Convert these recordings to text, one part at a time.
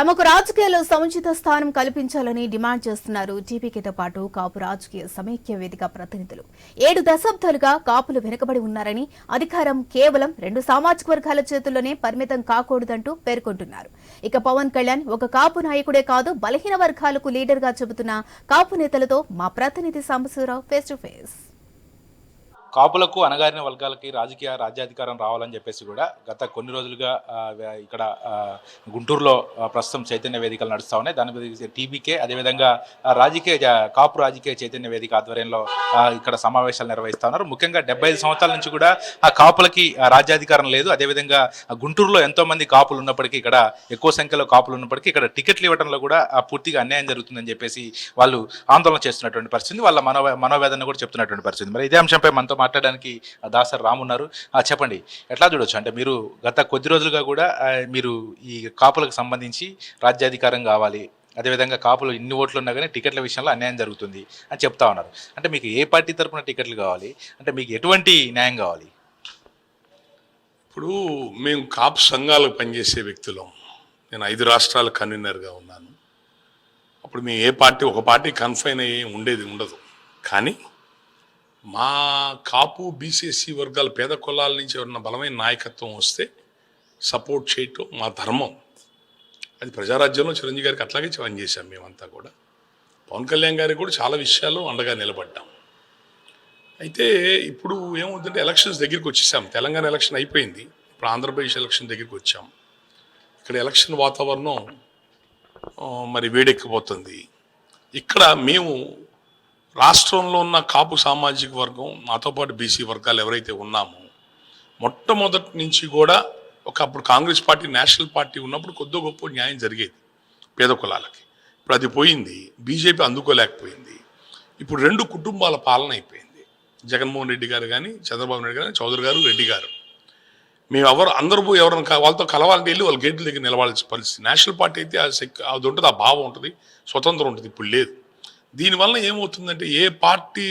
తమకు రాజకీయాల్లో సముచిత స్థానం కల్పించాలని డిమాండ్ చేస్తున్నారు టీపీకేతో పాటు కాపు రాజకీయ సమైక్య వేదిక ప్రతినిధులు. ఏడు దశాబ్దాలుగా కాపులు వెనుకబడి ఉన్నారని అధికారం కేవలం రెండు సామాజిక వర్గాల చేతుల్లోనే పరిమితం కాకూడదంటూ పేర్కొంటున్నారు. ఇక పవన్ కళ్యాణ్ ఒక కాపు నాయకుడే కాదు బలహీన వర్గాలకు లీడర్గా చెబుతున్న కాపు నేతలతో మా ప్రతినిధి సాంబశివరావు ఫేస్ టు ఫేస్ కాపులకు అణగారిన వర్గాలకి రాజకీయ రాజ్యాధికారం రావాలని చెప్పేసి కూడా గత కొన్ని రోజులుగా ఇక్కడ గుంటూరులో ప్రస్తుతం చైతన్య వేదికలు నడుస్తూ ఉన్నాయి. దాని మీద టీబీకే అదేవిధంగా రాజకీయ కాపు రాజకీయ చైతన్య వేదిక ఆధ్వర్యంలో ఇక్కడ సమావేశాలు నిర్వహిస్తూ ఉన్నారు. ముఖ్యంగా డెబ్బై ఐదు సంవత్సరాల నుంచి కూడా ఆ కాపులకి రాజ్యాధికారం లేదు. అదేవిధంగా గుంటూరులో ఎంతో మంది కాపులు ఉన్నప్పటికీ ఇక్కడ ఎక్కువ సంఖ్యలో కాపులు ఉన్నప్పటికీ ఇక్కడ టికెట్లు ఇవ్వడంలో కూడా పూర్తిగా అన్యాయం జరుగుతుందని చెప్పేసి వాళ్ళు ఆందోళన చేస్తున్నటువంటి పరిస్థితి. వాళ్ళ మనో మనోవేదన కూడా చెప్తున్నటువంటి పరిస్థితి. మరి ఇదే అంశంపై మనతో మాట్లాడడానికి ఆ, దాసరి రామున్నారు చెప్పండి ఎట్లా చూడొచ్చు? అంటే మీరు గత కొద్ది రోజులుగా కూడా మీరు ఈ కాపులకు సంబంధించి రాజ్యాధికారం కావాలి. అదేవిధంగా కాపులు ఇన్ని ఓట్లు ఉన్నా కానీ టికెట్ల విషయంలో అన్యాయం జరుగుతుంది అని చెప్తా ఉన్నారు. అంటే మీకు ఏ పార్టీ తరపున టికెట్లు కావాలి? అంటే మీకు ఎటువంటి న్యాయం కావాలి? ఇప్పుడు మేము కాపు సంఘాలకు పనిచేసే వ్యక్తులం. నేను ఐదు రాష్ట్రాల కన్వీనర్గా ఉన్నాను. అప్పుడు మేము ఏ పార్టీ ఒక పార్టీ కన్ఫైన్ అయ్యి ఉండేది ఉండదు. కానీ మా కాపు బీసీసీ వర్గాల పేద కులాల నుంచి ఎవరన్నా బలమైన నాయకత్వం వస్తే సపోర్ట్ చేయటం మా ధర్మం. అది ప్రజారాజ్యంలో చిరంజీవి గారికి అట్లాగే పనిచేశాం మేమంతా కూడా. పవన్ కళ్యాణ్ గారికి కూడా చాలా విషయాలు అండగా నిలబడ్డాం. అయితే ఇప్పుడు ఏమవుతుందంటే ఎలక్షన్స్ దగ్గరికి వచ్చేసాం. తెలంగాణ ఎలక్షన్ అయిపోయింది. ఇప్పుడు ఆంధ్రప్రదేశ్ ఎలక్షన్ దగ్గరికి వచ్చాం. ఇక్కడ ఎలక్షన్ వాతావరణం మరి వేడెక్కిపోతుంది. ఇక్కడ మేము రాష్ట్రంలో ఉన్న కాపు సామాజిక వర్గం నాతో పాటు బీసీ వర్గాలు ఎవరైతే ఉన్నామో మొట్టమొదటి నుంచి కూడా ఒకప్పుడు కాంగ్రెస్ పార్టీ నేషనల్ పార్టీ ఉన్నప్పుడు కొద్ది గొప్ప న్యాయం జరిగేది పేద కులాలకి. ఇప్పుడు అది పోయింది బీజేపీ అందుకోలేకపోయింది. ఇప్పుడు రెండు కుటుంబాల పాలన అయిపోయింది. జగన్మోహన్ రెడ్డి గారు కానీ చంద్రబాబు నాయుడు గారు చౌదరి గారు రెడ్డి గారు. మేము ఎవరు అందరూ పోయి ఎవరైనా వాళ్ళతో కలవాలంటే వెళ్ళి వాళ్ళ గేట్ల దగ్గర నిలవాల్సిన పరిస్థితి. నేషనల్ పార్టీ అయితే ఆ సెక్- అది ఉంటుంది ఆ భావం ఉంటుంది స్వతంత్రం ఉంటుంది ఇప్పుడు లేదు. దీనివల్ల ఏమవుతుందంటే ఏ పార్టీ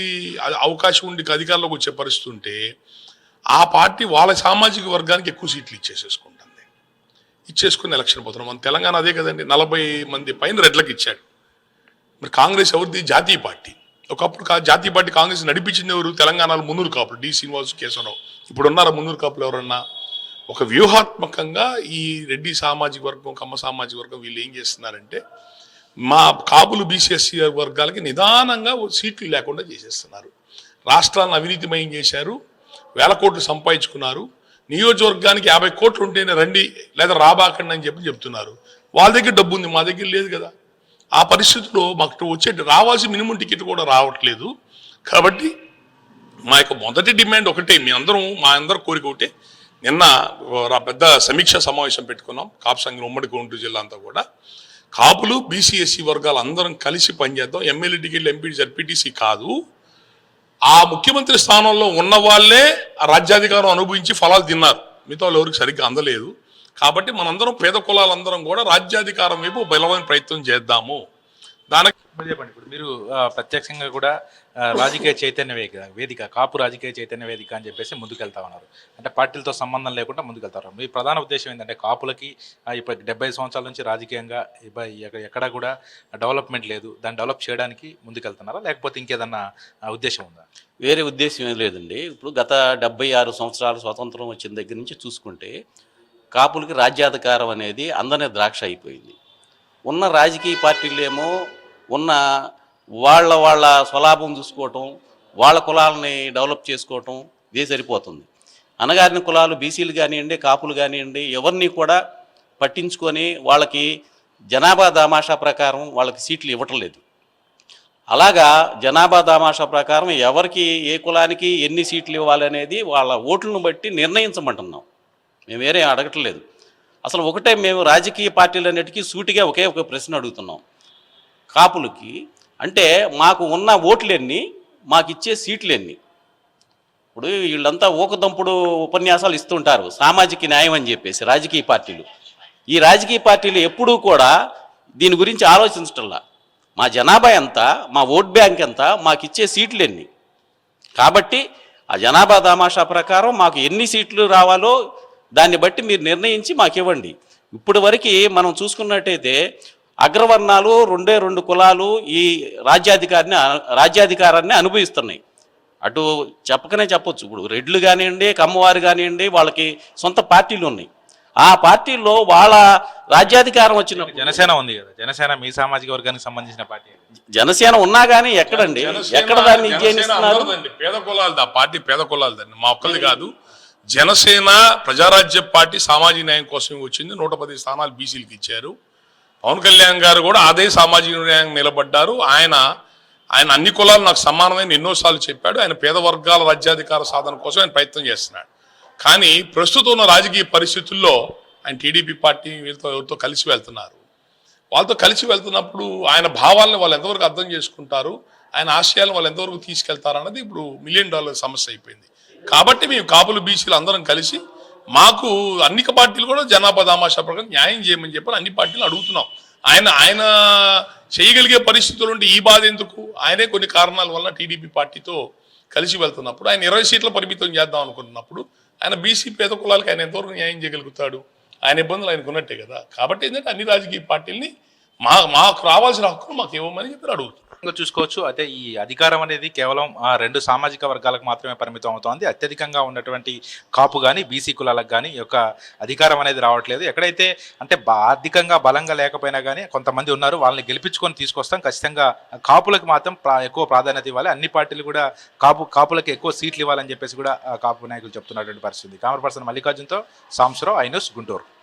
అవకాశం ఉండి అధికారంలోకి వచ్చే పరిస్థితి ఉంటే ఆ పార్టీ వాళ్ళ సామాజిక వర్గానికి ఎక్కువ సీట్లు ఇచ్చేసేసుకుంటుంది. ఇచ్చేసుకుని ఎలక్షన్ పోతున్నాం. మన తెలంగాణ అదే కదండి నలభై మంది పైన రెడ్లకు ఇచ్చాడు. మరి కాంగ్రెస్ ఎవరిది? జాతీయ పార్టీ. ఒకప్పుడు జాతీయ పార్టీ కాంగ్రెస్ నడిపించింది ఎవరు? తెలంగాణలో మున్నూరు కాపులు డి శ్రీనివాస్ కేశవరావు. ఇప్పుడు ఉన్నారా మున్నూరు కాపులు ఎవరన్నా? ఒక వ్యూహాత్మకంగా ఈ రెడ్డి సామాజిక వర్గం కమ్మ సామాజిక వర్గం వీళ్ళు ఏం చేస్తున్నారంటే మా కాపులు బీసీఎస్సీ వర్గాలకి నిదానంగా సీట్లు లేకుండా చేసేస్తున్నారు. రాష్ట్రాలను అవినీతిమయం చేశారు వేల కోట్లు సంపాదించుకున్నారు నియోజకవర్గానికి యాభై కోట్లు ఉంటేనే రండి లేదా రాబాకండి అని చెప్పి చెప్తున్నారు. వాళ్ళ దగ్గర డబ్బు ఉంది మా దగ్గర లేదు కదా. ఆ పరిస్థితిలో మాకు వచ్చే రావాల్సిన మినిమం టికెట్ కూడా రావట్లేదు. కాబట్టి మా యొక్క మొదటి డిమాండ్ ఒకటే మీ అందరం మా అందరి కోరిక ఒకటే. నిన్న పెద్ద సమీక్ష సమావేశం పెట్టుకున్నాం కాపు సంఘం ఉమ్మడి గుంటూరు జిల్లా అంతా కూడా. కాపులు బీసీఎస్సీ వర్గాలు అందరం కలిసి పనిచేద్దాం. ఎమ్మెల్యే డిగ్రీలు ఎంపీ జడ్పీటీసీ కాదు. ఆ ముఖ్యమంత్రి స్థానంలో ఉన్న వాళ్ళే రాజ్యాధికారం అనుభవించి ఫలాలు తిన్నారు. మిగతా వాళ్ళు ఎవరికి సరిగ్గా అందలేదు. కాబట్టి మనందరం పేద కులాలందరం కూడా రాజ్యాధికారం వైపు బలమైన ప్రయత్నం చేద్దాము. దానికి మరి చెప్పండి. ఇప్పుడు మీరు ప్రత్యక్షంగా కూడా రాజకీయ చైతన్య వేదిక వేదిక కాపు రాజకీయ చైతన్య వేదిక అని చెప్పేసి ముందుకెళ్తా ఉన్నారు. అంటే పార్టీలతో సంబంధం లేకుండా ముందుకెళ్తారు. మీ ప్రధాన ఉద్దేశం ఏంటంటే కాపులకి ఆ, ఇప్పుడు డెబ్బై సంవత్సరాల నుంచి రాజకీయంగా ఎక్కడ కూడా డెవలప్మెంట్ లేదు. దాన్ని డెవలప్ చేయడానికి ముందుకెళ్తున్నారా? లేకపోతే ఇంకేదన్నా ఉద్దేశం ఉందా? వేరే ఉద్దేశం ఏం లేదండి. ఇప్పుడు గత డెబ్బై ఆరు సంవత్సరాలు స్వతంత్రం వచ్చిన దగ్గర నుంచి చూసుకుంటే కాపులకి రాజ్యాధికారం అనేది అందనే ద్రాక్ష అయిపోయింది. ఉన్న రాజకీయ పార్టీలేమో ఉన్న వాళ్ళ వాళ్ళ స్వలాభం చూసుకోవటం వాళ్ళ కులాలని డెవలప్ చేసుకోవటం ఇదే సరిపోతుంది. అనగారిన కులాలు బీసీలు కానివ్వండి కాపులు కానివ్వండి ఎవరిని కూడా పట్టించుకొని వాళ్ళకి జనాభా దామాషా ప్రకారం వాళ్ళకి సీట్లు ఇవ్వటలేదు. అలాగా జనాభా దామాషా ప్రకారం ఎవరికి ఏ కులానికి ఎన్ని సీట్లు ఇవ్వాలనేది వాళ్ళ ఓట్లను బట్టి నిర్ణయించమంటున్నాం. మేము వేరే అడగట్లేదు అసలు ఒకటే మేము రాజకీయ పార్టీలన్నిటికీ సూటిగా ఒకే ఒక ప్రశ్న అడుగుతున్నాం. కాపులకి అంటే మాకు ఉన్న ఓట్లున్నీ మాకు ఇచ్చే సీట్లు ఎన్ని ఇప్పుడు వీళ్ళంతా ఊకదంపుడు ఉపన్యాసాలు ఇస్తుంటారు. సామాజిక న్యాయం అని చెప్పేసి రాజకీయ పార్టీలు. ఈ రాజకీయ పార్టీలు ఎప్పుడూ కూడా దీని గురించి ఆలోచించటంలా మా జనాభా ఎంత మా ఓట్ బ్యాంక్ ఎంత మాకు ఇచ్చే సీట్లు ఎన్ని కాబట్టి ఆ జనాభా దామాషా ప్రకారం మాకు ఎన్ని సీట్లు రావాలో దాన్ని బట్టి మీరు నిర్ణయించి మాకు ఇవ్వండి ఇప్పటి వరకు మనం చూసుకున్నట్టయితే అగ్రవర్ణాలు రెండే రెండు కులాలు ఈ రాజ్యాధికారిని రాజ్యాధికారాన్ని అనుభవిస్తున్నాయి. అటు చెప్పకనే చెప్పొచ్చు. ఇప్పుడు రెడ్లు కానివ్వండి కమ్మవారు కానివ్వండి వాళ్ళకి సొంత పార్టీలు ఉన్నాయి. ఆ పార్టీల్లో వాళ్ళ రాజ్యాధికారం వచ్చినప్పుడు జనసేన ఉంది కదా. జనసేన మీ సామాజిక వర్గానికి సంబంధించిన పార్టీ. జనసేన ఉన్నా కానీ ఎక్కడండి? ఎక్కడ దాన్ని. పేద కులాలది ఆ పార్టీ పేద కులాలదండి. మా ఒక్కరిది కాదు. జనసేన ప్రజారాజ్య పార్టీ సామాజిక న్యాయం కోసం వచ్చింది. నూట పది స్థానాలు బీసీలకు ఇచ్చారు. పవన్ కళ్యాణ్ గారు కూడా అదే సామాజిక న్యాయం నిలబడ్డారు. ఆయన ఆయన అన్ని కులాలు నాకు సమానమైన ఎన్నోసార్లు చెప్పాడు. ఆయన పేద వర్గాల రాజ్యాధికార సాధన కోసం ఆయన ప్రయత్నం చేస్తున్నాడు. కానీ ప్రస్తుతం ఉన్న రాజకీయ పరిస్థితుల్లో ఆయన టీడీపీ పార్టీ వీళ్ళతో ఎవరితో కలిసి వెళ్తున్నారు. వాళ్ళతో కలిసి వెళ్తున్నప్పుడు ఆయన భావాలను వాళ్ళు ఎంతవరకు అర్థం చేసుకుంటారు? ఆయన ఆశయాలను వాళ్ళు ఎంతవరకు తీసుకెళ్తారు అన్నది ఇప్పుడు మిలియన్ డాలర్ సమస్య అయిపోయింది. కాబట్టి మేము కాపులు బీసీలు అందరం కలిసి మాకు అన్ని పార్టీలు కూడా జనాభా దామాషా ప్రకారం న్యాయం చేయమని చెప్పి అన్ని పార్టీలు అడుగుతున్నాం. ఆయన ఆయన చేయగలిగే పరిస్థితులు ఉంటే ఈ బాధ ఎందుకు? ఆయనే కొన్ని కారణాల వల్ల టీడీపీ పార్టీతో కలిసి వెళ్తున్నప్పుడు ఆయన ఇరవై సీట్ల పరిమితం చేద్దాం అనుకుంటున్నప్పుడు ఆయన బీసీ పేద కులాలకు ఆయన ఎంతవరకు న్యాయం చేయగలుగుతాడు? ఆయన ఇబ్బందులు ఆయనకు ఉన్నట్టే కదా. కాబట్టి ఏంటంటే అన్ని రాజకీయ పార్టీల్ని మా మాకు రావాల్సిన హక్కును మాకు ఇవ్వమని చెప్పి అడుగుతున్నాం. ఇంకా చూసుకోవచ్చు. అయితే ఈ అధికారం అనేది కేవలం ఆ, రెండు సామాజిక వర్గాలకు మాత్రమే పరిమితం అవుతోంది. అత్యధికంగా ఉన్నటువంటి కాపు కానీ బీసీ కులాలకు కానీ యొక్క అధికారం అనేది రావట్లేదు. ఎక్కడైతే అంటే బా- ఆర్థికంగా బలంగా లేకపోయినా కానీ కొంతమంది ఉన్నారు వాళ్ళని గెలిపించుకొని తీసుకొస్తాం. ఖచ్చితంగా కాపులకు మాత్రం ఎక్కువ ప్రాధాన్యత ఇవ్వాలి. అన్ని పార్టీలు కూడా కాపు కాపులకు ఎక్కువ సీట్లు ఇవ్వాలని చెప్పేసి కూడా కాపు నాయకులు చెప్తున్నటువంటి పరిస్థితి. కామర్ పర్సన్ మల్లికార్జున్తో సాంసరావు ఐ న్యూస్ గుంటూరు.